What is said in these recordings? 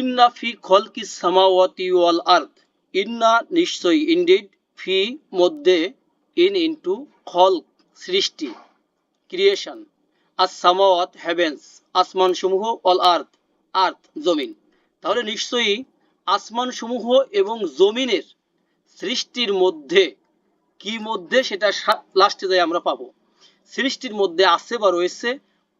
ইন্না ফি খল খলকি সামাওয়াতি ওয়াল আর্থ ইন্না নিশ্চয়ই ইনডিড ফি মধ্যে ইন ইনটু খল সৃষ্টি ক্রিয়েশন আর সামাওয়াত হেভেন্স আসমান সমূহ অল আর্থ আর্থ জমিন। তাহলে নিশ্চয়ই আসমান সমূহ এবং জমিনের সৃষ্টির মধ্যে, কি মধ্যে সেটা লাস্টে যাই আমরা পাবো। সৃষ্টির মধ্যে আছে বা রয়েছে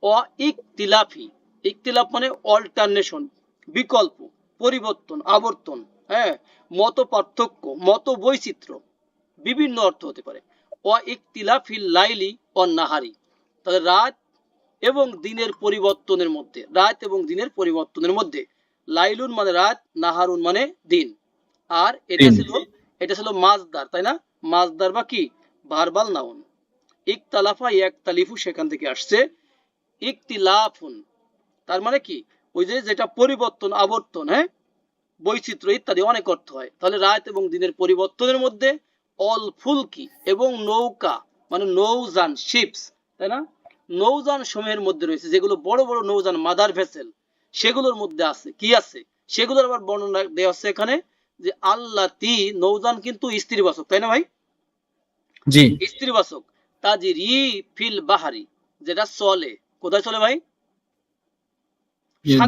অ ইকতিলাফি ইকতিলাফ মানে অল্টারনেশন। বিকল্প পরিবর্তন আবর্তন হ্যাঁ মত পার্থক্য মত বৈচিত্র্য বিভিন্ন অর্থ হতে পারে। অ ইকতিলাফিল লাইলি অ নাহারি তাহলে রাত এবং দিনের পরিবর্তনের মধ্যে রাত এবং দিনের পরিবর্তনের মধ্যে লাইলুন মানে রাত নাহারুন মানে দিন। আর এটা ছিল এটা ছিল মাজদার তাই না? মাজদার বা কি? Verbal noun. ইকতালাফা ইয়াকতালিফু সেখান থেকে আসছে। ইকতিলাফুন তার মানে কি? ওই যে যেটা পরিবর্তন আবর্তন হ্যাঁ? বৈচিত্র্য ইত্যাদি অনেক অর্থ হয়। তাহলে রাত এবং দিনের পরিবর্তনের মধ্যে অল ফুলকি এবং নৌকা মানে নৌযান শিপস তাই না? নৌযান সমূহের মধ্যে রয়েছে যেগুলো বড় বড় নৌযান মাদার ভেসেল সেগুলোর মধ্যে আছে। কি আছে? সেগুলোর আবার বর্ণনা দেওয়া আছে এখানে যে আল্লাহ তি নৌযান কিন্তু স্ত্রীবাচক তাই না ভাই? জি। স্ত্রীবাচক। তাজিরি ফিল বাহারি যেটা চলে। কোথায় চলে ভাই?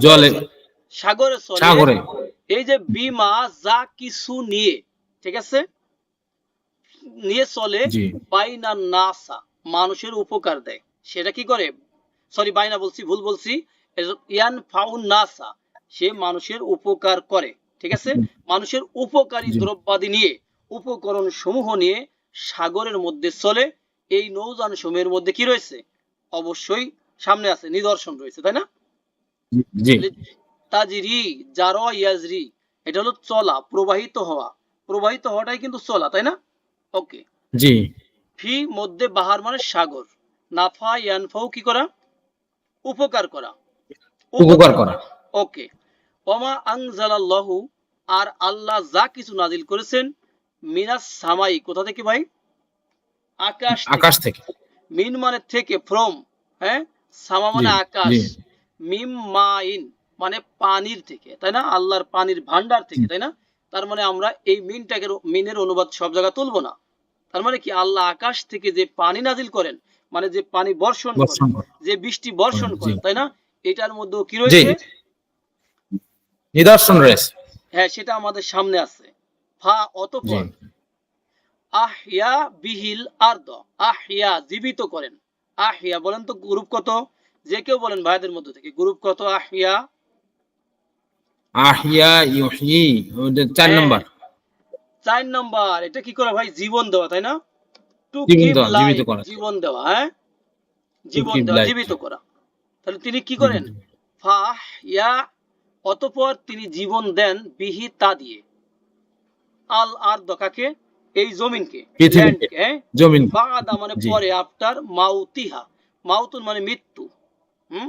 জলে সাগরে সাগরে। এই যে বিমা যা কিছু নিয়ে ঠিক আছে? নিয়ে চলে বাইনা নাসা মানুষের উপকার দেয়। সেটা কি করে? সরি বাইনা বলছি ভুল বলছি। ইয়ান ফাউন নাসা সে মানুষের উপকার করে ঠিক আছে? মানুষের উপকারী দ্রব্যাদি নিয়ে উপকরণ সমূহ নিয়ে সাগরের মধ্যে চলে। এই নৌযান সমূহের মধ্যে কি রয়েছে? অবশ্যই সামনে আছে নিদর্শন রয়েছে তাই না? জি। তাজরি জার ইয়াজরি এটা হলো চলা প্রবাহিত হওয়া। প্রবাহিত হওয়াটাই কিন্তু চলা তাই না? ওকে জি। ফি মধ্যে বাহার মানে সাগর। নাফা ইয়ানফাও কি করা? উপকার করা। উপকার করা। ওকে ওমা আনজালাল্লাহু আর আল্লাহ যা কিছু নাজিল করেছেন মিনাস সামাই কোথা থেকে ভাই? আকাশ আকাশ থেকে। মিন মানে থেকে ফ্রম হ্যাঁ? সামা মানে আকাশ। মিম মাইন মানে পানির থেকে তাই না? আল্লাহর পানির ভান্ডার থেকে তাই না? তার মানে আমরা এই মিনটাকে মিনের অনুবাদ সব জায়গা তুলবো না। তার মানে কি? আল্লাহ আকাশ থেকে যে পানি নাজিল করেন মানে যে পানি বর্ষণ করেন যে বৃষ্টি বর্ষণ করেন তাই না? এটার মধ্যেও কি রয়েছে? নিদর্শন রয়েছে। হ্যাঁ সেটা আমাদের সামনে আছে। ফা অতপর আহিয়া বিহিল আর্দ আহিয়া জীবিত করেন। আহিয়া বলেন তো গ্রুপ কত? যে কেউ বলেন ভাইদের মধ্যে থেকে গ্রুপ কত? আহিয়া। আহিয়া ইউহি চার হ্যাঁ। নম্বর। চার নম্বর এটা কি করে ভাই? জীবন দেওয়া তাই না? টু গিভ জীবিত লাইফ করা। জীবন দেওয়া হ্যাঁ? জীবন দেওয়া জীবিত করা। তাহলে তিনি কি করেন? ফাহ ইয়া অতপর তিনি জীবন দেন বিহি তা দিয়ে। আল আর দকাকে এই জমিনকে। হ্যাঁ? জমিন বাদা মানে পরে আফটার মাউতিহা। মাউতুন মানে মৃত্যু। হুম?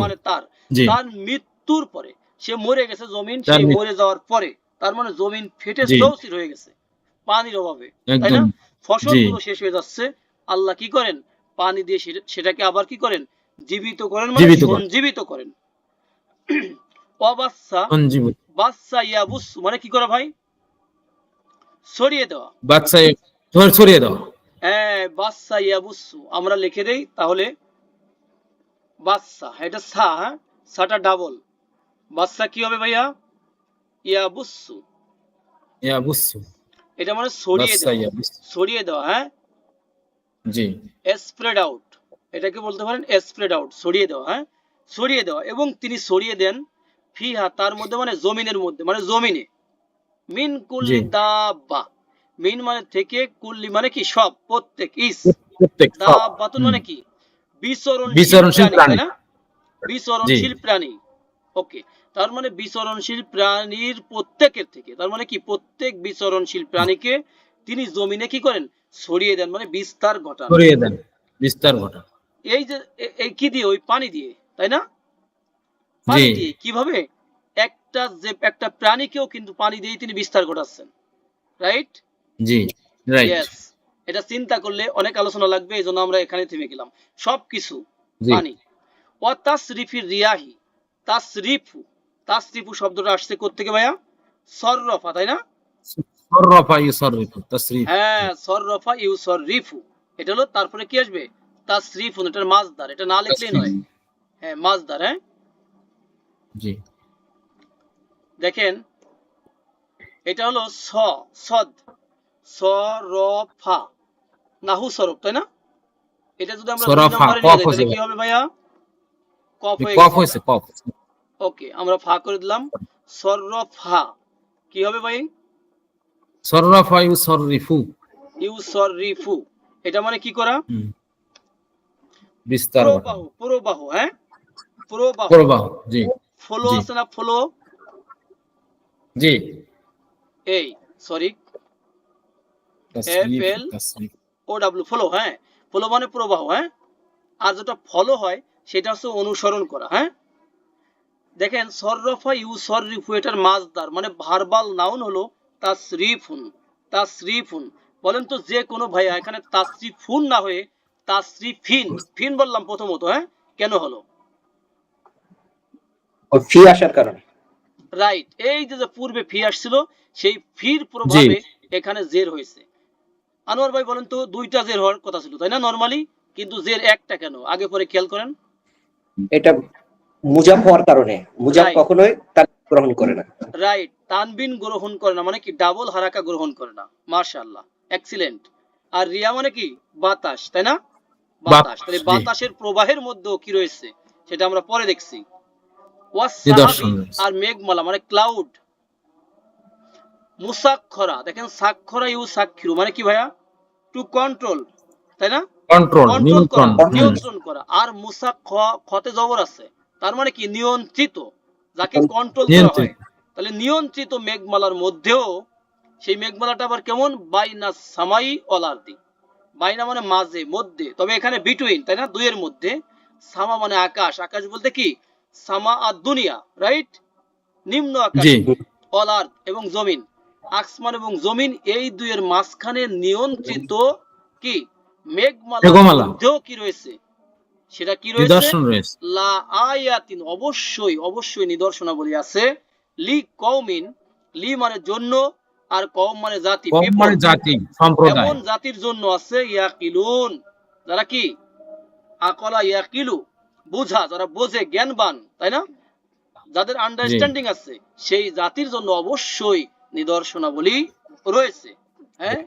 মানে তার। তার মৃত্যুর পরে সে মরে গেছে জমিন সে মরে যাওয়ার পরে। তার মানে জমিন ফেটে। হয়ে গেছে পানির অভাবে। তাই না? ফসলগুলো শেষ হয়ে যাচ্ছে। আল্লাহ কি করেন? পানি দিয়ে সেটাকে আবার কি করেন? জীবিত করেন মানে জীবিত করেন। অবাচ্চা বাচ্চা ইয়াবুস মানে কি করা ভাই? ছড়িয়ে দেওয়া। বাচ্চা ছড়িয়ে দাও হ্যাঁ বাচ্চা ইয়াবুসু। আমরা লিখে দেই তাহলে বাচ্চা এটা সা হ্যাঁ? সাটা ডাবল বাচ্চা কি হবে ভাইয়া? ইয়াবুসু ইয়া বুঝছ এটা মানে ছড়িয়ে দেওয়া। ইয়া ছড়িয়ে দেওয়া হ্যাঁ? জি। স্প্রেড আউট এটাকে বলতে পারেন? স্প্রেড আউট ছড়িয়ে দেওয়া হ্যাঁ? ছড়িয়ে দেওয়া। এবং তিনি ছড়িয়ে দেন ফিহা তার মধ্যে মানে জমিনের মধ্যে মানে জমিনে। মিন কুল্লি জি। দাব্বা মিন মানে থেকে কুল্লি মানে কি? সব প্রত্যেক ইস। প্রত্যেক। দাব্বাতুন মানে কি? বিচরণশীল প্রাণী বিচরণশীল প্রাণী। ওকে তার মানে বিচরণশীল প্রাণীর প্রত্যেকের থেকে তার মানে কি? প্রত্যেক বিচরণশীল প্রাণীকে তিনি জমিনে কি করেন? ছড়িয়ে দেন মানে বিস্তার ঘটান। ছড়িয়ে দেন বিস্তার ঘটা এই যে এই কি দিয়ে? ওই পানি দিয়ে তাই না? পানি দিয়ে। কীভাবে? একটা যে একটা প্রাণীকেও কিন্তু পানি দিয়ে তিনি বিস্তার ঘটাচ্ছেন। রাইট? জি রাইট। এটা চিন্তা করলে অনেক আলোচনা লাগবে এই জন্য আমরা এখানে থেমে গেলাম। সবকিছু পানি ও তাসরিফির রিয়াহি তাসরিফু তাসরিফু শব্দটা আসছে কোত্থেকে ভাইয়া? সররফা তাই না? সররফা ইউসররিফু তাসরিফ। হ্যাঁ সররফা ইউসররিফু এটা হলো তারপরে কি আসবে? তাসরিফুন এটার মাজদার এটা না লিখলেই নয়। হ্যাঁ মাজদার হ্যাঁ? জি। দেখেন এটা হলো স সদ। সরফা নাহু সরফ তাই না? এটা যদি আমরা সরফা, কফ যাই কি হবে ভাইয়া? কফ হয়ে কফ হয়েছে কফ। ওকে আমরা ফা করে দিলাম। সরফা কি হবে ভাই? সররফা ইউসররিফু ইউসররিফু এটা মানে কি করা। বিস্তার প্রবাহ প্রবাহ হ্যাঁ? প্রবাহ। প্রবাহ জি ফলো আছে না ফলো? জি। এই সরি। FL তাসরিফ ও ডাব্লিউ ফলো হ্যাঁ? ফলো মানে প্রবাহ হ্যাঁ? আর যেটা ফলো হয় সেটা হচ্ছে অনুসরণ করা হ্যাঁ? দেখেন সররফা ইউ সররিফু এটার মাজদার মানে ভার্বাল নাউন হলো তাসরিফুন তাসরিফুন। বলেন তো যে কোনো ভাইয়া এখানে তাসরিফুন না হয়ে তাসরিফিন ফিন বললাম প্রথমত হ্যাঁ? কেন হলো? ফি আসার কারণে। রাইট এই যে যে পূর্বে ফি আসছিল সেই ফির প্রভাবে এখানে জের হয়েছে। আনোয়ার ভাই বলেন তো দুইটা জের হওয়ার কথা ছিল তাই না? নরমালি কিন্তু জের একটা কেন? আগে পরে খেয়াল করেন। এটা মুজাফ হওয়ার কারণে। Right. কখনোই তার গ্রহণ করে না। রাইট তানবিন গ্রহণ করে না মানে কি? ডাবল হারাকা গ্রহণ করে না। মার্শাল্লাহ এক্সিলেন্ট আর রিয়া মানে কি? বাতাস তাই না? বাতাস। তাহলে বাতাসের প্রবাহের মধ্যেও কি রয়েছে? সেটা আমরা পরে দেখছি। আর মেঘমালা মানে ক্লাউড মুসাক্ষরা দেখেন সাক্ষরা ইউ সাক্ষিরু মানে কি ভাইয়া? টু কন্ট্রোল তাই না? কন্ট্রোল নিয়ন্ত্রণ নিয়ন্ত্রণ করা। আর মুসা খ খতে জবর আছে। তার মানে কি? নিয়ন্ত্রিত। যাকে কন্ট্রোল করা হয়। তাহলে নিয়ন্ত্রিত মেঘমালার মধ্যেও সেই মেঘমালাটা আবার কেমন? বাইনা সামাই অলার্দি বাইনা মানে মাঝে মধ্যে। তবে এখানে বিটুইন তাই না? দুইয়ের মধ্যে। সামা মানে আকাশ। আকাশ বলতে কি? সামা আর দুনিয়া রাইট নিম্ন আকাশ। জি। অলার্দ এবং জমিন। আসমান এবং জমিন এই দুইয়ের মাঝখানে নিয়ন্ত্রিত কি? মেঘমালা। কি রয়েছে? সেটা কি রয়েছে? লা আয়াতিন অবশ্যই অবশ্যই নিদর্শনাবলী আছে। লি কওমিন লি মানে জন্য আর কওম মানে জাতি। মানে জাতি সম্প্রদায়। এমন জাতির জন্য আছে ইয়াকিলুন। যারা কি? আকলা ইয়াকিলু বুঝা যারা বোঝে জ্ঞানবান তাই না? যাদের আন্ডারস্ট্যান্ডিং আছে সেই জাতির জন্য অবশ্যই নিদর্শনাবলী রয়েছে হ্যাঁ?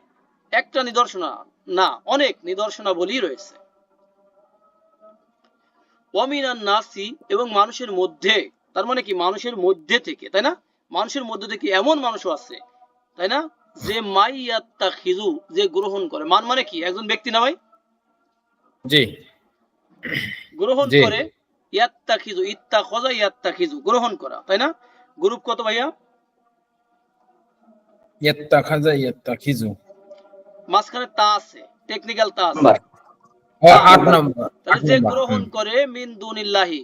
একটা নিদর্শনা না অনেক নিদর্শনাবলী রয়েছে। ওয়ামিনান নাসি এবং মানুষের মধ্যে তার মানে কি মানুষের মধ্যে থেকে তাই না? মানুষের মধ্যে থেকে এমন মানুষও আছে তাই না? যে মাইয়াত্তা খিজু যে গ্রহণ করে। মান মানে কি? একজন ব্যক্তি না ভাই? জি। গ্রহণ করে ইয়াত্তা খিজু ইত্তা খজা ইয়াত্তা খিজু গ্রহণ করা তাই না? গ্রুপ কত ভাইয়া? ইয়াত্তা খাজা ইয়াত্তা খিজু। মাঝখানে তা আছে টেকনিক্যাল তা আছে। আট নম্বর। তাহলে যে গ্রহণ করে মিন দুনিল্লাহি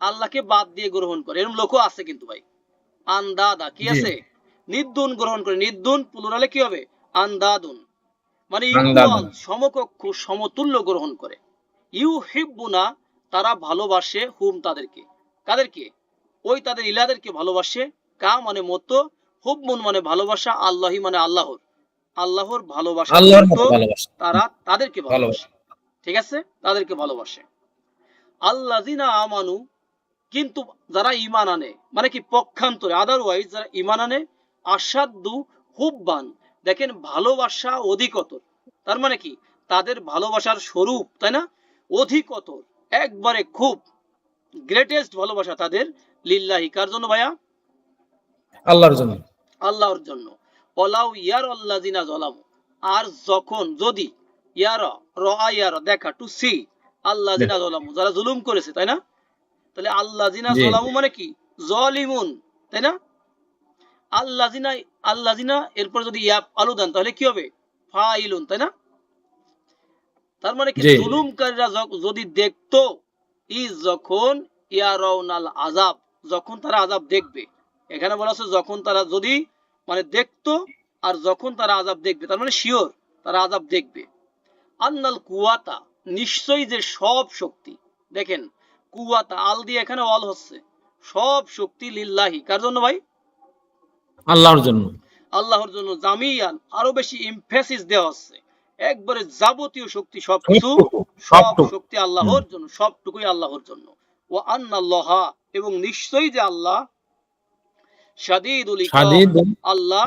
আল্লাহকে বাদ দিয়ে গ্রহণ করে। এরকম লোকও আছে কিন্তু ভাই। আন্দাদা কি আছে? নিদ্দুন গ্রহণ করে। নিদ্দুন প্লুরালে কি হবে? আন্দাদুন। মানে ইকুয়াল সমকক্ষ সমতুল্য গ্রহণ করে। ইউ হিব্বুনা তারা ভালোবাসে হুম তাদেরকে। কাদেরকে? ওই তাদের ইলাদেরকে ভালোবাসে। কা মানে মতো হুব্বুন মানে ভালোবাসা আল্লাহি মানে আল্লাহর। আল্লাহর ভালোবাসা তারা তাদেরকে ভালোবাসে। ঠিক আছে? তাদেরকে ভালোবাসে। আল্লাযিনা আমানু কিন্তু যারা ঈমান আনে মানে কি পক্ষান্তরে আদারওয়াইজ যারা ঈমান আনে আসাদ্দু হুব্বান দেখেন ভালোবাসা অধিকতর। তার মানে কি? তাদের ভালোবাসার স্বরূপ তাই না? অধিকতর একবারে খুব গ্রেটেস্ট ভালোবাসা তাদের লিল্লাহি। কার জন্য ভাইয়া? আল্লাহর জন্য। আল্লাহর জন্য। অলাউ ইয়ার আল্লাজিনা জলাম আর যখন যদি ইয়ার র ইয়ার দেখা টু সি আল্লাহ জিনা জলামু যারা জুলুম করেছে তাই না? তাহলে আল্লাহ জিনা। জলামু মানে কি? জলিমুন তাই না? আল্লাহ জিনা আল্লাহ জিনা এরপর যদি ইয়া আলু দেন তাহলে কি হবে? ফাইলুন তাই না? তার মানে কি। জুলুমকারীরা যদি দেখতো ই যখন ইয়ারাউনাল আজাব যখন তারা আজাব দেখবে এখানে বলা আছে যখন তারা যদি মানে দেখতো আর যখন তারা আজাব দেখবে তার মানে শিওর তারা আজাব দেখবে। আন্নাল কুয়াতা নিশ্চয়ই যে সব শক্তি দেখেন কুয়াতা আল দিয়ে এখানে অল হচ্ছে সব শক্তি লিল্লাহি কার জন্য ভাই? আল্লাহর জন্য। আল্লাহর জন্য জামিয়ান আরও বেশি ইমফেসিস দেওয়া হচ্ছে। একবারে যাবতীয় শক্তি সবকিছু সব শক্তি আল্লাহর জন্য সবটুকুই আল্লাহর জন্য। ও আন্নাল্লাহা এবং নিশ্চয়ই যে আল্লাহ শাদীদুল আল্লাহ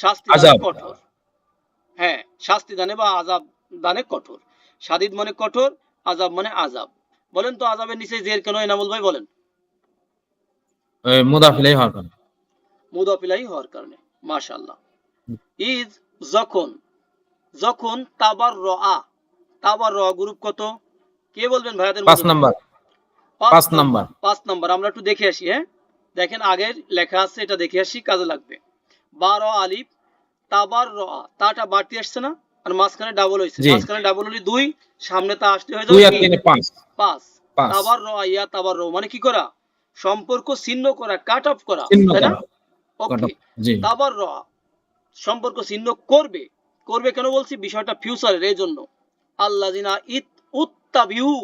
শাস্তি কঠোর। হ্যাঁ শাস্তি দানে বা আজাব দানে কঠোর। শাদীদ মানে কঠোর আজাব মানে আজাব বলেন তো আজাবের নিচে জের কেন এনামুল ভাই বলেন। মুদাফিলাই হওয়ার কারণে। মুদাফিলাই হওয়ার কারণে মাশাআল্লাহ। ইজ যখন যখন তাবার রা তাবার র গ্রুপ কত? কে বলবেন ভাইয়াদের পাঁচ নাম্বার। পাঁচ নাম্বার। পাঁচ নাম্বার আমরা একটু দেখে আসি হ্যাঁ? দেখেন আগের লেখা আছে এটা দেখে আসি কাজে লাগবে। বার আলিফ তাবার র তাটা বাড়তি আসছে না আর মাঝখানে ডাবল হয়েছে। মাঝখানে ডাবল হলে দুই সামনে তা আসতে হয়ে যাবে পাঁচ। তাবার র ইয়া তাবার র মানে কি করা? সম্পর্ক ছিন্ন করা কাট অফ করা তাই না? ওকে জি। তাবার র সম্পর্ক ছিন্ন করবে। করবে কেন বলছি? বিষয়টা ফিউচারের এই জন্য। আল্লাহ জিনা ইত উত্তাবিহু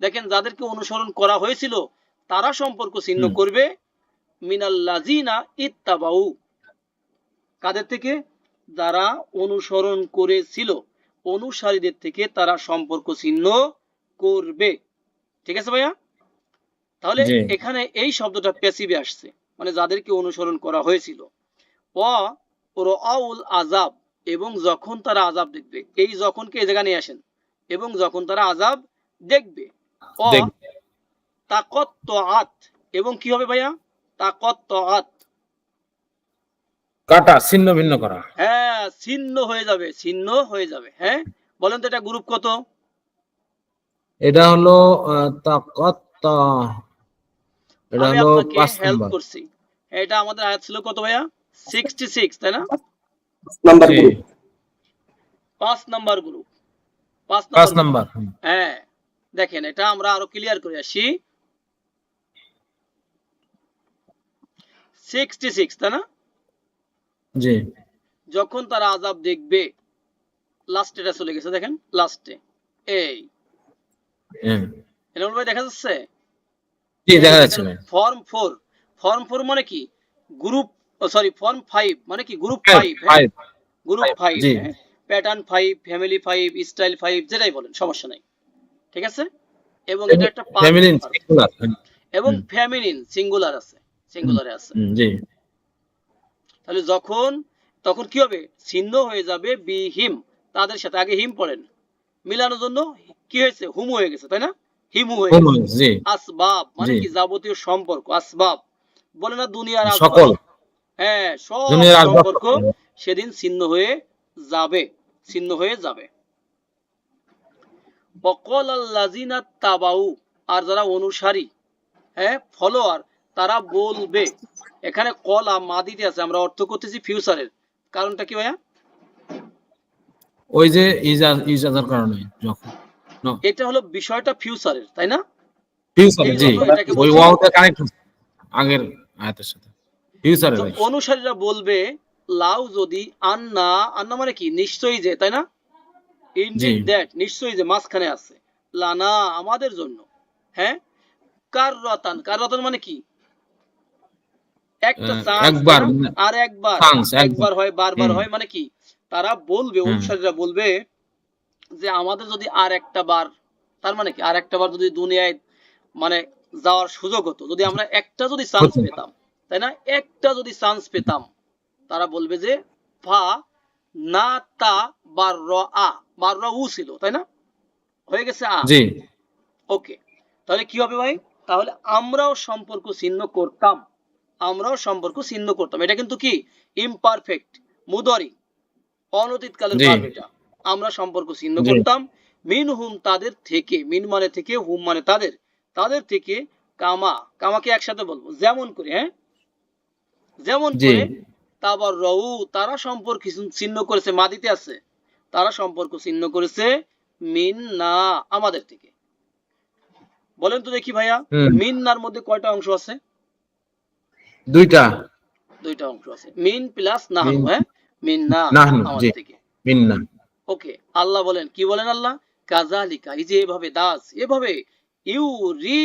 দেখেন যাদেরকে অনুসরণ করা হয়েছিল তারা সম্পর্ক ছিন্ন করবে। মিনাল্লাজিনা ইত্তাবাউ। কাদের থেকে? যারা অনুসরণ করেছিল। অনুসারীদের থেকে তারা সম্পর্ক ছিন্ন করবে। ঠিক আছে ভাইয়া? তাহলে এখানে এই শব্দটা প্যাসিভে আসছে মানে যাদেরকে অনুসরণ করা হয়েছিল। অ রাউল আজাব এবং যখন তারা আজাব দেখবে এই যখনকে এই জায়গা নিয়ে আসেন এবং যখন তারা আজাব দেখবে। আত এবং কি হবে ভাইয়া? কাটা ছিন্ন ভিন্ন করা। হ্যাঁ ছিন্ন হয়ে যাবে ছিন্ন হয়ে যাবে হ্যাঁ? বলেন তো এটা গ্রুপ কত? এটা হলো এটা হলো পাঁচ হেল্প করছি। এটা আমাদের আয়াত ছিল কত ভাইয়া? সিক্সটি সিক্স তাই না? নাম্বার গ্রুপ পাঁচ নাম্বার গ্রুপ পাঁচ নাম্বার হ্যাঁ। দেখেন এটা আমরা আরও ক্লিয়ার করে আসি। সিক্সটি সিক্স তাই না? জি। যখন তারা আজাব দেখবে লাস্টেটা চলে গেছে দেখেন লাস্টে এই। হ্যাঁ। ভাই দেখা যাচ্ছে? জি দেখা যাচ্ছে ফর্ম ফোর ফর্ম ফোর মানে কি? গ্রুপ সরি ফর্ম মানে কি? Group group pattern family style five যেটাই বলেন সমস্যা নাই। ঠিক আছে? এবং এটা একটা ফ্যামিলি সিঙ্গুলার এবং ফ্যামিলিন সিঙ্গুলার আছে। সিঙ্গুলারে আছে। জি। তাহলে যখন তখন কি হবে? ছিন্ন হয়ে যাবে বি হিম। তাদের সাথে আগে হিম পড়েন। মিলানোর জন্য কি হয়েছে? হুম হয়ে গেছে তাই না? হিমু হয়ে গেছে। আসবাব মানে কি যাবতীয় সম্পর্ক আসবাব। বলে না দুনিয়ার সকল। হ্যাঁ সব সম্পর্ক সেদিন ছিন্ন হয়ে যাবে। ছিন্ন হয়ে যাবে। অকল আল্লাজিনা তাবাউ। আর যারা অনুসারী হ্যাঁ ফলোয়ার তারা বলবে। এখানে কলা মাদিতে আছে আমরা অর্থ করতেছি ফিউচারের। কারণটা কি ভাইয়া? ওই যে ইজাজ ইজাজের কারণে যখন। এটা হলো বিষয়টা ফিউচারের তাই না? ফিউচারে জি। ওই ওয়াওটা কানেক্ট আগের আয়াতের সাথে। ফিউচারে তো অনুসারীরা বলবে লাউ যদি আন্না আন্না মানে কি? নিশ্চয়ই যে তাই না? ইনডিড। দ্যাট নিশ্চয়ই যে মাঝখানে আছে। লানা আমাদের জন্য। হ্যাঁ? কার রতান কার রতান মানে কি? একটা একবার, মানে আর একবার একবার। একবার হয় বারবার হয় মানে কি? তারা বলবে অনুসারীরা বলবে যে আমাদের যদি আর একটা বার তার মানে কি? আর একটা বার যদি দুনিয়ায় মানে যাওয়ার সুযোগ হতো যদি আমরা একটা যদি চান্স পেতাম তাই না? একটা যদি চান্স পেতাম তারা বলবে যে ফা না তা বার র আ। র উ ছিল তাই না? হয়ে গেছে আ। জি। ওকে তাহলে কি হবে ভাই? তাহলে আমরাও সম্পর্ক ছিন্ন করতাম। আমরাও সম্পর্ক ছিন্ন করতাম। এটা কিন্তু কি? ইমপারফেক্ট মুদরি অনতীতকালের ভাব এটা। আমরা সম্পর্ক ছিন্ন করতাম। মিন হুম তাদের থেকে মিন মানে থেকে হুম মানে তাদের। তাদের থেকে কামা কামাকে একসাথে বলব। যেমন করে হ্যাঁ? যেমন করে তারপর রউ তারা সম্পর্ক ছিন্ন করেছে মাদিতে আছে। তারা সম্পর্ক ছিন্ন করেছে মিন না আমাদের থেকে। বলেন তো দেখি ভাইয়া। হুম। মিন্নার মধ্যে কয়টা অংশ আছে? দুইটা? দুইটা অংশ আছে। মিন প্লাস নাহনু হ্যাঁ? মিন না নাহনু, জি। থেকে। মিন্না ওকে আল্লাহ বলেন কি বলেন আল্লাহ? কাজালিকা এই যে এভাবে দাস এভাবে ইউরি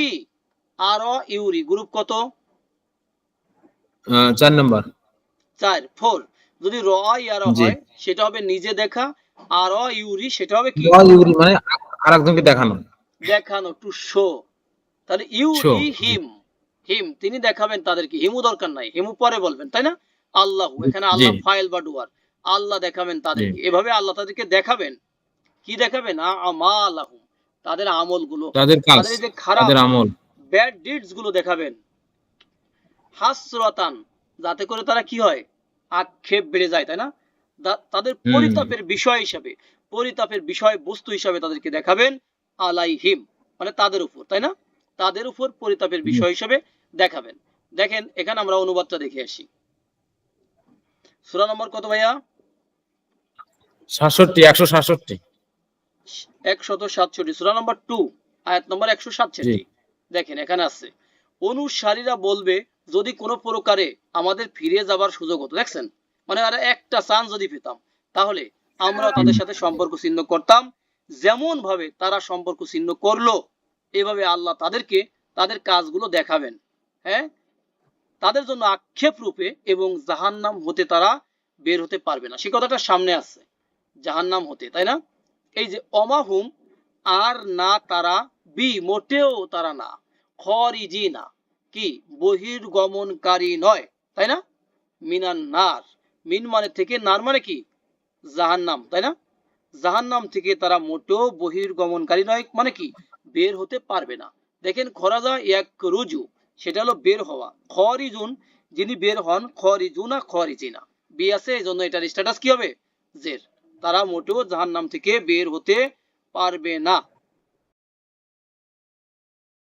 আর ইউরি গ্রুপ কত? চার নম্বর। চার ফোর। যদি র ইয়ার হয় সেটা হবে নিজে দেখা আর ইউরি সেটা হবে কি? ইউরি মানে আর একজনকে দেখানো। দেখানো টু শো তাহলে ইউরি হিম। হিম তিনি দেখাবেন তাদেরকে হিমু দরকার নাই হিমু পরে বলবেন তাই না? আল্লাহ এখানে আল্লাহ ফাইল বা ডুয়ার আল্লাহ দেখাবেন তাদেরকে। এভাবে আল্লাহ তাদেরকে দেখাবেন কি দেখাবেন? আমালাহুম তাদের আমলগুলো। তাদের কাজ যে খারাপ আমল। ব্যাড ডিডসগুলো দেখাবেন। হাসরাতান যাতে করে তারা কি হয়? আক্ষেপ বেড়ে যায় তাই না? তাদের পরিতাপের বিষয় হিসাবে পরিতাপের বিষয় বস্তু হিসাবে তাদেরকে দেখাবেন আলাইহিম মানে তাদের উপর তাই না? তাদের উপর পরিতাপের বিষয় হিসাবে দেখাবেন। দেখেন এখানে আমরা অনুবাদটা দেখে আসি। সূরা নম্বর কত ভাইয়া? সূরা নম্বর টু আয়াত নম্বর একশো সাতষট্টি। দেখেন এখানে আছে। অনুসারীরা বলবে যদি কোনো প্রকারে আমাদের ফিরে যাবার সুযোগ হতো দেখছেন? মানে আর একটা চান্স যদি পেতাম তাহলে আমরা তাদের সাথে সম্পর্ক ছিন্ন করতাম। যেমন ভাবে তারা সম্পর্ক ছিন্ন করল এভাবে আল্লাহ তাদেরকে তাদের কাজগুলো দেখাবেন হ্যাঁ? তাদের জন্য আক্ষেপ রূপে এবং জাহান্নাম হতে তারা বের হতে পারবে না। সে কথাটা সামনে আছে জাহান্নাম হতে, তাই না? এই যে অমাহুম, আর না তারা বি, মোটেও তারা না। খরিজি না কি? বহির্গমনকারী নয়, তাই না? মিনান নার, মিন মানে থেকে নার মানে কি? জাহান্নাম, তাই না? জাহান্নাম থেকে তারা মোটেও বহির্গমনকারী নয় মানে কি? বের হতে পারবে না। দেখেন, খরাজা এক রুজু সেটা হলো বের হওয়া। খরিজুন, যিনি বের হন, খরিজুনা খরিজিনা। বি আছে এই জন্য এটার স্ট্যাটাস কি হবে? জের। তারা মোটেও জাহান্নাম থেকে বের হতে পারবে না।